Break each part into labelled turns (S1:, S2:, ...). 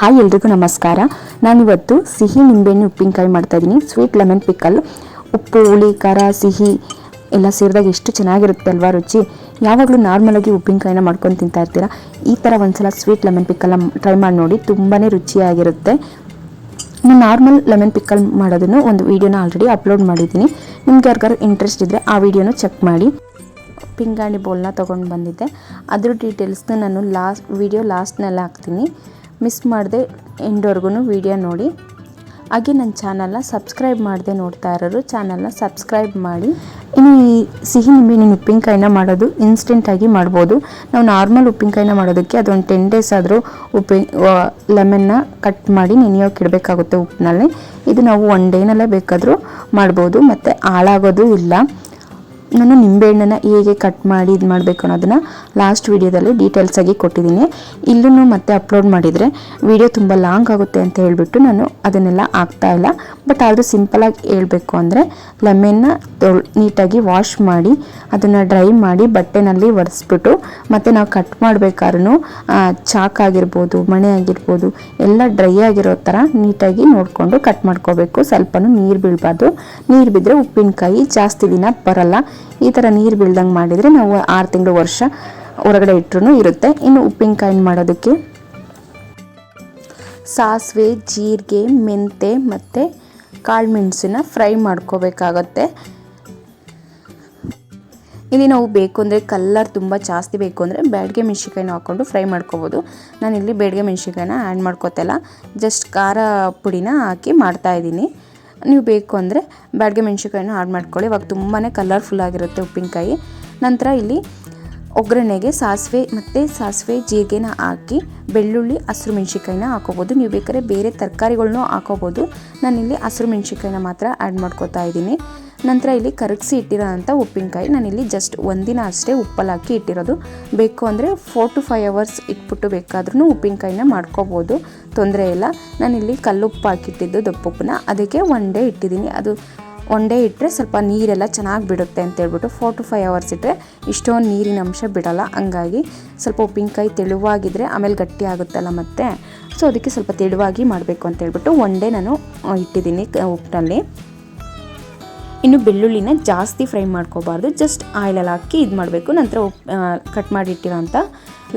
S1: Hi ಎಲ್ರಿಗೂ ನಮಸ್ಕಾರ. ನಾನಿವತ್ತು ಸಿಹಿ ನಿಂಬೆಹಣ್ಣು ಉಪ್ಪಿನಕಾಯಿ ಮಾಡ್ತಾ ಇದ್ದೀನಿ. ಸ್ವೀಟ್ ಲೆಮನ್ ಪಿಕಲ್ ಉಪ್ಪು, ಹುಳಿ, ಖಾರ, ಸಿಹಿ ಎಲ್ಲ ಸೇರಿದಾಗ ಎಷ್ಟು ಚೆನ್ನಾಗಿರುತ್ತೆ ಅಲ್ವಾ ರುಚಿ. ಯಾವಾಗಲೂ ನಾರ್ಮಲಾಗಿ ಉಪ್ಪಿನಕಾಯಿನ ಮಾಡ್ಕೊಂಡು ತಿಂತಾ ಇರ್ತೀರಾ? ಈ ಥರ ಒಂದ್ಸಲ ಸ್ವೀಟ್ ಲೆಮನ್ ಪಿಕಲ್ ಟ್ರೈ ಮಾಡಿ ನೋಡಿ ತುಂಬಾ ರುಚಿಯಾಗಿರುತ್ತೆ. ನಾನು ನಾರ್ಮಲ್ ಲೆಮನ್ ಪಿಕಲ್ ಮಾಡೋದನ್ನು ಒಂದು ವೀಡಿಯೋನ ಆಲ್ರೆಡಿ ಅಪ್ಲೋಡ್ ಮಾಡಿದ್ದೀನಿ. ನಿಮ್ಗೆ ಯಾರಿಗಾರು ಇಂಟ್ರೆಸ್ಟ್ ಇದ್ದರೆ ಆ ವಿಡಿಯೋನ ಚೆಕ್ ಮಾಡಿ. ಪಿಂಗಾಣಿ ಬೋಲ್ನ ತೊಗೊಂಡು ಬಂದಿದ್ದೆ. ಅದ್ರ ಡೀಟೇಲ್ಸ್ನ ನಾನು ಲಾಸ್ಟ್ ವಿಡಿಯೋ ಲಾಸ್ಟ್ನಲ್ಲಿ ಹಾಕ್ತೀನಿ. ಮಿಸ್ ಮಾಡದೆ ಎಂಡ್ವರೆಗೂ ವಿಡಿಯೋ ನೋಡಿ. ಹಾಗೆ ನನ್ನ ಚಾನಲ್ನ ಸಬ್ಸ್ಕ್ರೈಬ್ ಮಾಡದೆ ನೋಡ್ತಾ ಇರೋರು ಚಾನಲ್ನ ಸಬ್ಸ್ಕ್ರೈಬ್ ಮಾಡಿ. ಇನ್ನು ಈ ಸಿಹಿ ನಿಂಬೆಹಣ್ಣಿನ ಉಪ್ಪಿನಕಾಯಿನ ಮಾಡೋದು ಇನ್ಸ್ಟೆಂಟಾಗಿ ಮಾಡ್ಬೋದು. ನಾವು ನಾರ್ಮಲ್ ಉಪ್ಪಿನಕಾಯಿನ ಮಾಡೋದಕ್ಕೆ ಅದೊಂದು ಟೆನ್ ಡೇಸ್ ಆದರೂ ಉಪ್ಪಿ ಲೆಮನ್ನ ಕಟ್ ಮಾಡಿ ನೆನೆಯೋಕೆ ಇಡಬೇಕಾಗುತ್ತೆ ಉಪ್ಪಿನಲ್ಲಿ. ಇದು ನಾವು ಒನ್ ಡೇನಲ್ಲೇ ಬೇಕಾದರೂ ಮಾಡ್ಬೋದು. ಮತ್ತು ಹಾಳಾಗೋದು ಇಲ್ಲ. ನಾನು ನಿಂಬೆಹಣ್ಣನ್ನು ಹೇಗೆ ಕಟ್ ಮಾಡಿ ಇದು ಮಾಡಬೇಕು ಅನ್ನೋದನ್ನು ಲಾಸ್ಟ್ ವೀಡಿಯೋದಲ್ಲಿ ಡೀಟೇಲ್ಸಾಗಿ ಕೊಟ್ಟಿದ್ದೀನಿ. ಇಲ್ಲೂ ಮತ್ತೆ ಅಪ್ಲೋಡ್ ಮಾಡಿದರೆ ವಿಡಿಯೋ ತುಂಬ ಲಾಂಗ್ ಆಗುತ್ತೆ ಅಂತ ಹೇಳಿಬಿಟ್ಟು ನಾನು ಅದನ್ನೆಲ್ಲ ಆಗ್ತಾ ಇಲ್ಲ. ಬಟ್ ಆದರೂ ಸಿಂಪಲಾಗಿ ಹೇಳಬೇಕು ಅಂದರೆ ಲೆಮೆನ್ನ ನೀಟಾಗಿ ವಾಶ್ ಮಾಡಿ, ಅದನ್ನು ಡ್ರೈ ಮಾಡಿ ಬಟ್ಟೆನಲ್ಲಿ ಒರೆಸ್ಬಿಟ್ಟು, ಮತ್ತು ನಾವು ಕಟ್ ಮಾಡಬೇಕಾದ್ರೂ ಚಾಕ್ ಆಗಿರ್ಬೋದು, ಮಣೆ ಆಗಿರ್ಬೋದು, ಎಲ್ಲ ಡ್ರೈ ಆಗಿರೋ ಥರ ನೀಟಾಗಿ ನೋಡಿಕೊಂಡು ಕಟ್ ಮಾಡ್ಕೋಬೇಕು. ಸ್ವಲ್ಪನೂ ನೀರು ಬೀಳಬಾರ್ದು. ನೀರು ಬಿದ್ದರೆ ಉಪ್ಪಿನಕಾಯಿ ಜಾಸ್ತಿ ದಿನ ಬರಲ್ಲ. ಈ ಥರ ನೀರು ಬೀಳ್ದಂಗೆ ಮಾಡಿದರೆ ನಾವು ಆರು ತಿಂಗಳು ವರ್ಷ ಹೊರಗಡೆ ಇಟ್ಟರು ಇರುತ್ತೆ. ಇನ್ನು ಉಪ್ಪಿನಕಾಯಿನ ಮಾಡೋದಕ್ಕೆ? ಸಾಸಿವೆ, ಜೀರಿಗೆ, ಮೆಂತೆ ಮತ್ತು ಕಾಳು ಮೆಣಸನ್ನ ಫ್ರೈ ಮಾಡ್ಕೋಬೇಕಾಗತ್ತೆ. ಇಲ್ಲಿ ನಾವು ಬೇಕು ಅಂದರೆ ಕಲ್ಲರ್ ತುಂಬ ಜಾಸ್ತಿ ಬೇಕು ಅಂದರೆ ಬೇಡಿಗೆ ಮೆಣಸಿನ್ಕಾಯಿನ ಹಾಕ್ಕೊಂಡು ಫ್ರೈ ಮಾಡ್ಕೋಬೋದು. ನಾನಿಲ್ಲಿ ಬೇಡಿಗೆ ಮೆಣಸಿನ್ಕಾಯಿನ ಆ್ಯಡ್ ಮಾಡ್ಕೋತಿಲ್ಲ. ಜಸ್ಟ್ ಖಾರ ಪುಡಿನ ಹಾಕಿ ಮಾಡ್ತಾ ಇದ್ದೀನಿ. ನೀವು ಬೇಕು ಅಂದರೆ ಬ್ಯಾಡ್ಗೆ ಮೆಣಸಿನ್ಕಾಯಿನ ಆ್ಯಡ್ ಮಾಡ್ಕೊಳ್ಳಿ. ಇವಾಗ ತುಂಬಾ ಕಲರ್ಫುಲ್ ಆಗಿರುತ್ತೆ ಉಪ್ಪಿನಕಾಯಿ. ನಂತರ ಇಲ್ಲಿ ಒಗ್ಗರಣೆಗೆ ಸಾಸಿವೆ ಮತ್ತು ಸಾಸಿವೆ ಜೀರಿಗೆನ ಹಾಕಿ ಬೆಳ್ಳುಳ್ಳಿ, ಹಸಿರು ಮೆಣಸಿನ್ಕಾಯಿನ ಹಾಕೋಬೋದು. ನೀವು ಬೇಕಾದ್ರೆ ಬೇರೆ ತರಕಾರಿಗಳ್ನೂ ಹಾಕೋಬೋದು. ನಾನಿಲ್ಲಿ ಹಸಿರು ಮೆಣಸಿನ್ಕಾಯಿನ ಮಾತ್ರ ಆ್ಯಡ್ ಮಾಡ್ಕೋತಾ ಇದ್ದೀನಿ. ನಂತರ ಇಲ್ಲಿ ಕರಗಿಸಿ ಇಟ್ಟಿರೋಂಥ ಉಪ್ಪಿನಕಾಯಿ. ನಾನಿಲ್ಲಿ ಜಸ್ಟ್ ಒಂದಿನ ಅಷ್ಟೇ ಉಪ್ಪಲ್ಲಿ ಹಾಕಿ ಇಟ್ಟಿರೋದು. ಬೇಕು ಅಂದರೆ ಫೋರ್ ಟು ಫೈವ್ ಅವರ್ಸ್ ಇಟ್ಬಿಟ್ಟು ಬೇಕಾದ್ರೂ ಉಪ್ಪಿನಕಾಯಿನ ಮಾಡ್ಕೋಬೋದು. ತೊಂದರೆ ಇಲ್ಲ. ನಾನಿಲ್ಲಿ ಕಲ್ಲುಪ್ಪು ಹಾಕಿಟ್ಟಿದ್ದು ದಪ್ಪುಪ್ಪನ್ನ. ಅದಕ್ಕೆ ಒನ್ ಡೇ ಇಟ್ಟಿದ್ದೀನಿ. ಅದು ಒನ್ ಡೇ ಇಟ್ಟರೆ ಸ್ವಲ್ಪ ನೀರೆಲ್ಲ ಚೆನ್ನಾಗಿ ಬಿಡುತ್ತೆ ಅಂತ ಹೇಳ್ಬಿಟ್ಟು ಫೋರ್ ಟು ಫೈವ್ ಅವರ್ಸ್ ಇಟ್ಟರೆ ಇಷ್ಟೊಂದು ನೀರಿನ ಅಂಶ ಬಿಡೋಲ್ಲ. ಹಂಗಾಗಿ ಸ್ವಲ್ಪ ಉಪ್ಪಿನಕಾಯಿ ತೆಳುವಾಗಿದ್ದರೆ ಆಮೇಲೆ ಗಟ್ಟಿ ಆಗುತ್ತಲ್ಲ ಮತ್ತೆ? ಸೊ ಅದಕ್ಕೆ ಸ್ವಲ್ಪ ತೆಳುವಾಗಿ ಮಾಡಬೇಕು ಅಂತ ಹೇಳ್ಬಿಟ್ಟು ಒನ್ ಡೇ ನಾನು ಇಟ್ಟಿದ್ದೀನಿ ಉಪ್ಪಿನಲ್ಲಿ ಇನ್ನು ಬೆಳ್ಳುಳ್ಳಿನ ಜಾಸ್ತಿ ಫ್ರೈ ಮಾಡ್ಕೋಬಾರ್ದು ಜಸ್ಟ್ ಆಯಿಲಲ್ಲಿ ಹಾಕಿ ಇದು ಮಾಡಬೇಕು. ನಂತರ ಕಟ್ ಮಾಡಿಟ್ಟಿರೋಂಥ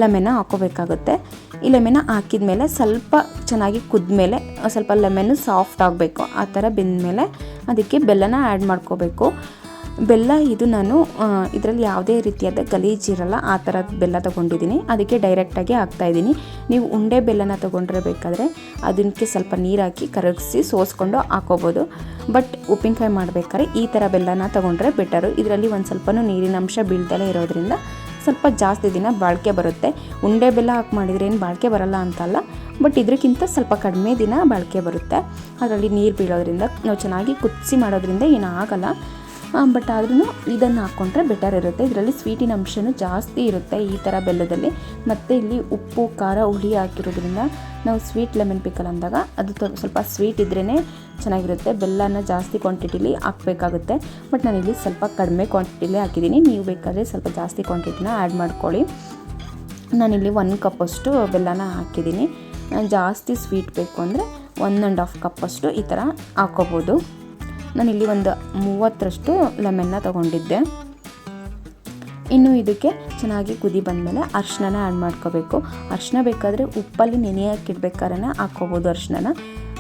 S1: ಲೆಮೆನ ಹಾಕೋಬೇಕಾಗುತ್ತೆ ಈ ಲೆಮೆನ ಹಾಕಿದ ಮೇಲೆ ಸ್ವಲ್ಪ ಚೆನ್ನಾಗಿ ಕುದ್ಮೇಲೆ, ಸ್ವಲ್ಪ ಲೆಮೆನು ಸಾಫ್ಟ್ ಆಗಬೇಕು. ಆ ಥರ ಬೆಂದಮೇಲೆ ಅದಕ್ಕೆ ಬೆಲ್ಲನ ಆ್ಯಡ್ ಮಾಡ್ಕೋಬೇಕು. ಬೆಲ್ಲ ಇದು ನಾನು ಇದರಲ್ಲಿ ಯಾವುದೇ ರೀತಿಯಾದ ಗಲೀಜಿರಲ್ಲ ಆ ಥರ ಬೆಲ್ಲ ತೊಗೊಂಡಿದ್ದೀನಿ. ಅದಕ್ಕೆ ಡೈರೆಕ್ಟಾಗಿ ಹಾಕ್ತಾಯಿದ್ದೀನಿ ನೀವು ಉಂಡೆ ಬೆಲ್ಲನ ತೊಗೊಂಡ್ರೆ ಬೇಕಾದರೆ ಅದಕ್ಕೆ ಸ್ವಲ್ಪ ನೀರು ಹಾಕಿ ಕರಗಿಸಿ ಸೋಸ್ಕೊಂಡು ಹಾಕೋಬೋದು. ಬಟ್ ಉಪ್ಪಿನಕಾಯಿ ಮಾಡಬೇಕಾದ್ರೆ ಈ ಥರ ಬೆಲ್ಲನ ತೊಗೊಂಡ್ರೆ ಬೆಟರು ಇದರಲ್ಲಿ ಒಂದು ಸ್ವಲ್ಪನೂ ನೀರಿನ ಅಂಶ ಬೀಳ್ದಲೇ ಇರೋದ್ರಿಂದ ಸ್ವಲ್ಪ ಜಾಸ್ತಿ ದಿನ ಬಾಳಿಕೆ ಬರುತ್ತೆ. ಉಂಡೆ ಬೆಲ್ಲ ಹಾಕಿ ಮಾಡಿದರೆ ಏನು ಬಾಳಿಕೆ ಬರಲ್ಲ ಅಂತಲ್ಲ ಬಟ್ ಇದಕ್ಕಿಂತ ಸ್ವಲ್ಪ ಕಡಿಮೆ ದಿನ ಬಾಳಿಕೆ ಬರುತ್ತೆ. ಅದರಲ್ಲಿ ನೀರು ಬೀಳೋದ್ರಿಂದ, ನಾವು ಚೆನ್ನಾಗಿ ಕುದಿಸಿ ಮಾಡೋದ್ರಿಂದ ಏನೂ ಆಗಲ್ಲ ಬಟ್ ಆದ್ರೂ ಇದನ್ನು ಹಾಕ್ಕೊಂಡ್ರೆ ಬೆಟರ್ ಇರುತ್ತೆ. ಇದರಲ್ಲಿ ಸ್ವೀಟಿನ ಅಂಶನೂ ಜಾಸ್ತಿ ಇರುತ್ತೆ ಈ ಥರ ಬೆಲ್ಲದಲ್ಲಿ. ಮತ್ತು ಇಲ್ಲಿ ಉಪ್ಪು, ಖಾರ, ಹುಳಿ ಹಾಕಿರೋದ್ರಿಂದ ನಾವು ಸ್ವೀಟ್ ಲೆಮನ್ ಪಿಕಲ್ ಅಂದಾಗ ಅದು ಸ್ವಲ್ಪ ಸ್ವೀಟ್ ಇದ್ರೇ ಚೆನ್ನಾಗಿರುತ್ತೆ. ಬೆಲ್ಲನ ಜಾಸ್ತಿ ಕ್ವಾಂಟಿಟಿಲಿ ಹಾಕಬೇಕಾಗುತ್ತೆ. ಬಟ್ ನಾನಿಲ್ಲಿ ಸ್ವಲ್ಪ ಕಡಿಮೆ ಕ್ವಾಂಟಿಟಿಲಿ ಹಾಕಿದ್ದೀನಿ. ನೀವು ಬೇಕಾದರೆ ಸ್ವಲ್ಪ ಜಾಸ್ತಿ ಕ್ವಾಂಟಿಟಿನ ಆ್ಯಡ್ ಮಾಡ್ಕೊಳ್ಳಿ. ನಾನಿಲ್ಲಿ ಒನ್ ಕಪ್ಪಷ್ಟು ಬೆಲ್ಲನ ಹಾಕಿದ್ದೀನಿ. ಜಾಸ್ತಿ ಸ್ವೀಟ್ ಬೇಕು ಅಂದರೆ ಒನ್ ಆ್ಯಂಡ್ ಹಾಫ್ ಕಪ್ಪಷ್ಟು ಈ ಥರ ಹಾಕೋಬೋದು. ನಾನಿಲ್ಲಿ ಒಂದು ಮೂವತ್ತರಷ್ಟು ಲೆಮೆನ್ನ ತೊಗೊಂಡಿದ್ದೆ. ಇನ್ನು ಇದಕ್ಕೆ ಚೆನ್ನಾಗಿ ಕುದಿ ಬಂದಮೇಲೆ ಅರ್ಶಿನ ಆ್ಯಡ್ ಮಾಡ್ಕೋಬೇಕು. ಅರ್ಶಿನ ಬೇಕಾದರೆ ಉಪ್ಪಲ್ಲಿ ನೆನೆಯೋಕೆ ಇಡ್ಬೇಕಾದ್ರೆ ಹಾಕ್ಕೋಬೋದು ಅರ್ಶಿನ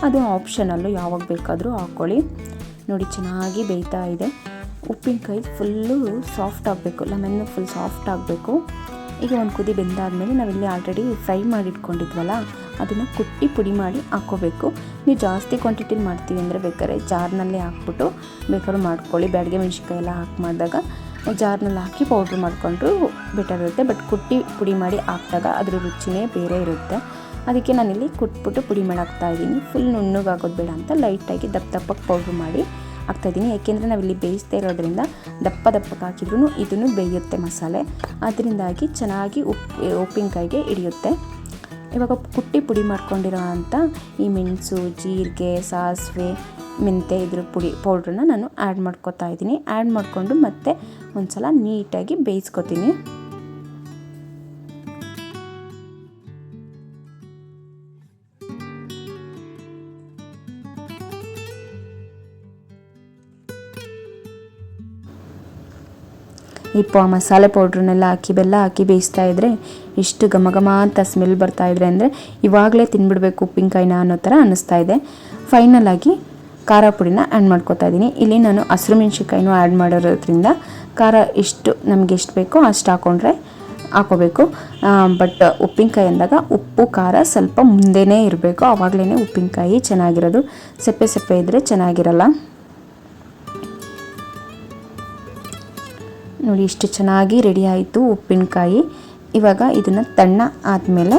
S1: ಅದು ಆಪ್ಷನಲ್ಲು ಯಾವಾಗ ಬೇಕಾದರೂ ಹಾಕ್ಕೊಳ್ಳಿ. ನೋಡಿ, ಚೆನ್ನಾಗಿ ಬೇಯ್ತಾ ಇದೆ. ಉಪ್ಪಿನಕಾಯಿ ಫುಲ್ಲು ಸಾಫ್ಟ್ ಆಗಬೇಕು. ಲೆಮೆನ್ನು ಫುಲ್ ಸಾಫ್ಟ್ ಆಗಬೇಕು. ಈಗ ಒಂದು ಕುದಿ ಬೆಂದಾದಮೇಲೆ ನಾವಿಲ್ಲಿ ಆಲ್ರೆಡಿ ಫ್ರೈ ಮಾಡಿ ಇಟ್ಕೊಂಡಿದ್ವಲ್ಲ ಅದನ್ನು ಕುಟ್ಟಿ ಪುಡಿ ಮಾಡಿ ಹಾಕ್ಕೋಬೇಕು ನೀವು ಜಾಸ್ತಿ ಕ್ವಾಂಟಿಟಿಲಿ ಮಾಡ್ತೀವಿ ಅಂದರೆ ಬೇಕಾದ್ರೆ ಜಾರ್ನಲ್ಲಿ ಹಾಕ್ಬಿಟ್ಟು ಬೇಕಾದ್ರೂ ಮಾಡ್ಕೊಳ್ಳಿ. ಬ್ಯಾಡಿಗೆ ಮೆಣಸಿನ್ಕಾಯಿ ಎಲ್ಲ ಹಾಕಿ ಮಾಡಿದಾಗ ಜಾರ್ನಲ್ಲಿ ಹಾಕಿ ಪೌಡ್ರ್ ಮಾಡಿಕೊಂಡ್ರು ಬೆಟರ್ ಇರುತ್ತೆ. ಬಟ್ ಕುಟ್ಟಿ ಪುಡಿ ಮಾಡಿ ಹಾಕಿದಾಗ ಅದ್ರ ರುಚಿನೇ ಬೇರೆ ಇರುತ್ತೆ. ಅದಕ್ಕೆ ನಾನಿಲ್ಲಿ ಕುಟ್ಬಿಟ್ಟು ಪುಡಿ ಮಾಡಿ ಹಾಕ್ತಾಯಿದ್ದೀನಿ ಫುಲ್ ನುಣ್ಣಗಾಗೋದು ಬೇಡ ಅಂತ ಲೈಟಾಗಿ ದಪ್ಪ ದಪ್ಪಕ್ಕೆ ಪೌಡ್ರ್ ಮಾಡಿ ಹಾಕ್ತಾಯಿದ್ದೀನಿ ಯಾಕೆಂದರೆ ನಾವಿಲ್ಲಿ ಬೇಯಿಸ್ತಾ ಇರೋದ್ರಿಂದ ದಪ್ಪ ದಪ್ಪಕ್ಕೆ ಹಾಕಿದ್ರೂ ಇದನ್ನು ಬೇಯುತ್ತೆ ಮಸಾಲೆ. ಅದರಿಂದಾಗಿ ಚೆನ್ನಾಗಿ ಉಪ್ಪು ಉಪ್ಪಿನಕಾಯಿಗೆ ಹಿಡಿಯುತ್ತೆ. ಇವಾಗ ಕುಟ್ಟಿ ಪುಡಿ ಮಾಡ್ಕೊಂಡಿರೋ ಅಂಥ ಈ ಮೆಣಸು, ಜೀರಿಗೆ, ಸಾಸಿವೆ ಮೆಂತೆ ಇದ್ರ ಪುಡಿ ಪೌಡ್ರನ್ನ ನಾನು ಆ್ಯಡ್ ಮಾಡ್ಕೊತಾ ಇದ್ದೀನಿ. ಆ್ಯಡ್ ಮಾಡಿಕೊಂಡು ಮತ್ತೆ ಒಂದು ಸಲ ನೀಟಾಗಿ ಬೇಯಿಸ್ಕೊತೀನಿ. ಈ ಪ ಮಸಾಲೆ ಪೌಡ್ರನ್ನೆಲ್ಲ ಹಾಕಿ, ಬೆಲ್ಲ ಹಾಕಿ ಬೇಯಿಸ್ತಾ ಇದ್ರೆ ಎಷ್ಟು ಘಮ ಘಮ ಅಂತ ಸ್ಮೆಲ್ ಬರ್ತಾ ಇದ್ರೆ ಅಂದರೆ ಇವಾಗಲೇ ತಿನ್ಬಿಡ್ಬೇಕು ಉಪ್ಪಿನಕಾಯಿನ ಅನ್ನೋ ಥರ ಅನ್ನಿಸ್ತಾ ಇದೆ. ಫೈನಲ್ ಆಗಿ ಖಾರ ಪುಡಿನ ಆ್ಯಡ್ ಮಾಡ್ಕೊತಾ ಇದ್ದೀನಿ. ಇಲ್ಲಿ ನಾನು ಹಸಿರು ಮೆಣಸಿನ್ಕಾಯಿನೂ ಆ್ಯಡ್ ಮಾಡಿರೋದ್ರಿಂದ ಖಾರ ಎಷ್ಟು ನಮಗೆ ಎಷ್ಟು ಬೇಕೋ ಅಷ್ಟು ಹಾಕ್ಕೊಂಡ್ರೆ ಹಾಕೋಬೇಕು. ಬಟ್ ಉಪ್ಪಿನಕಾಯಿ ಅಂದಾಗ ಉಪ್ಪು, ಖಾರ ಸ್ವಲ್ಪ ಮುಂದೆನೇ ಇರಬೇಕು. ಆವಾಗಲೇ ಉಪ್ಪಿನಕಾಯಿ ಚೆನ್ನಾಗಿರೋದು. ಸಪ್ಪೆ ಸಪ್ಪೆ ಇದ್ದರೆ ಚೆನ್ನಾಗಿರಲ್ಲ. ನೋಡಿ ಇಷ್ಟು ಚೆನ್ನಾಗಿ ರೆಡಿ ಆಯಿತು ಉಪ್ಪಿನಕಾಯಿ. ಇವಾಗ ಇದನ್ನು ತಣ್ಣ ಆದಮೇಲೆ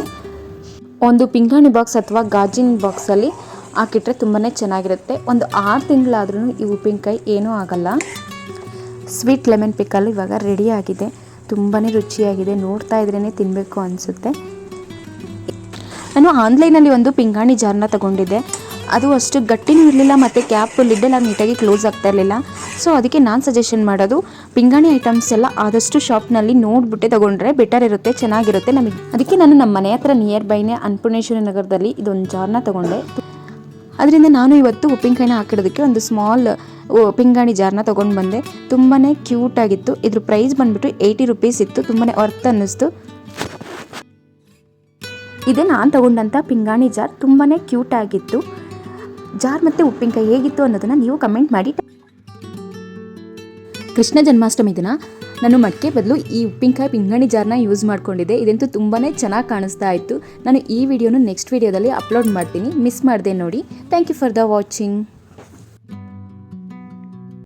S1: ಒಂದು ಪಿಂಗಾಣಿ ಬಾಕ್ಸ್ ಅಥವಾ ಗಾಜಿನ ಬಾಕ್ಸಲ್ಲಿ ಹಾಕಿಟ್ರೆ ತುಂಬಾ ಚೆನ್ನಾಗಿರುತ್ತೆ. ಒಂದು ಆರು ತಿಂಗಳಾದ್ರೂ ಈ ಉಪ್ಪಿನಕಾಯಿ ಏನೂ ಆಗಲ್ಲ. ಸ್ವೀಟ್ ಲೆಮನ್ ಪಿಕಲ್ ಇವಾಗ ರೆಡಿ ಆಗಿದೆ. ತುಂಬಾ ರುಚಿಯಾಗಿದೆ. ನೋಡ್ತಾ ಇದ್ರೇ ತಿನ್ನಬೇಕು ಅನಿಸುತ್ತೆ. ನಾನು ಆನ್ಲೈನಲ್ಲಿ ಒಂದು ಪಿಂಗಾಣಿ ಜಾರ್ನ ತಗೊಂಡಿದ್ದೆ. ಅದು ಅಷ್ಟು ಗಟ್ಟಿನೂ ಇರಲಿಲ್ಲ, ಮತ್ತು ಕ್ಯಾಪ್ ಲಿಡ್ಡೆಲ್ಲ ನೀಟಾಗಿ ಕ್ಲೋಸ್ ಆಗ್ತಾ ಇರಲಿಲ್ಲ. ಸೊ ಅದಕ್ಕೆ ನಾನು ಸಜೆಷನ್ ಮಾಡೋದು, ಪಿಂಗಾಣಿ ಐಟಮ್ಸ್ ಎಲ್ಲ ಆದಷ್ಟು ಶಾಪ್ನಲ್ಲಿ ನೋಡಿಬಿಟ್ಟೆ ತಗೊಂಡ್ರೆ ಬೆಟರ್ ಇರುತ್ತೆ, ಚೆನ್ನಾಗಿರುತ್ತೆ ನಮಗೆ. ಅದಕ್ಕೆ ನಾನು ನಮ್ಮ ಮನೆ ಹತ್ರ ನಿಯರ್ ಬೈನೇ ಅನ್ನಪೂರ್ಣೇಶ್ವರಿ ನಗರದಲ್ಲಿ ಇದೊಂದು ಜಾರ್ನ ತಗೊಂಡೆ. ಅದರಿಂದ ನಾನು ಇವತ್ತು ಉಪ್ಪಿನಕಾಯಿನ ಹಾಕಿಡೋದಕ್ಕೆ ಒಂದು ಸ್ಮಾಲ್ ಪಿಂಗಾಣಿ ಜಾರ್ನ ತೊಗೊಂಡು ಬಂದೆ. ತುಂಬಾ ಕ್ಯೂಟಾಗಿತ್ತು ಇದ್ರ ಪ್ರೈಸ್ ಬಂದುಬಿಟ್ಟು ಏಯ್ಟಿ ರುಪೀಸ್ ಇತ್ತು. ತುಂಬಾ ವರ್ತ್ ಅನ್ನಿಸ್ತು. ಇದೇ ನಾನು ತೊಗೊಂಡಂಥ ಪಿಂಗಾಣಿ ಜಾರ್ ತುಂಬಾ ಕ್ಯೂಟ್ ಆಗಿತ್ತು. ಜಾರ್ ಮತ್ತು ಉಪ್ಪಿನಕಾಯಿ ಹೇಗಿತ್ತು ಅನ್ನೋದನ್ನು ನೀವು ಕಮೆಂಟ್ ಮಾಡಿ. ಕೃಷ್ಣ ಜನ್ಮಾಷ್ಟಮಿ ದಿನ. ನಾನು ಮಡಿಕೆ ಬದಲು ಈ ಉಪ್ಪಿನಕಾಯಿ ಪಿಂಗಣಿ ಜಾರ್ನ ಯೂಸ್ ಮಾಡ್ಕೊಂಡಿದ್ದೆ. ಇದಂತೂ ತುಂಬಾ ಚೆನ್ನಾಗಿ ಕಾಣಿಸ್ತಾ ಇತ್ತು. ನಾನು ಈ ವಿಡಿಯೋನು ನೆಕ್ಸ್ಟ್ ವಿಡಿಯೋದಲ್ಲಿ ಅಪ್ಲೋಡ್ ಮಾಡ್ತೀನಿ. ಮಿಸ್ ಮಾಡಿದೆ ನೋಡಿ. Thank you for the watching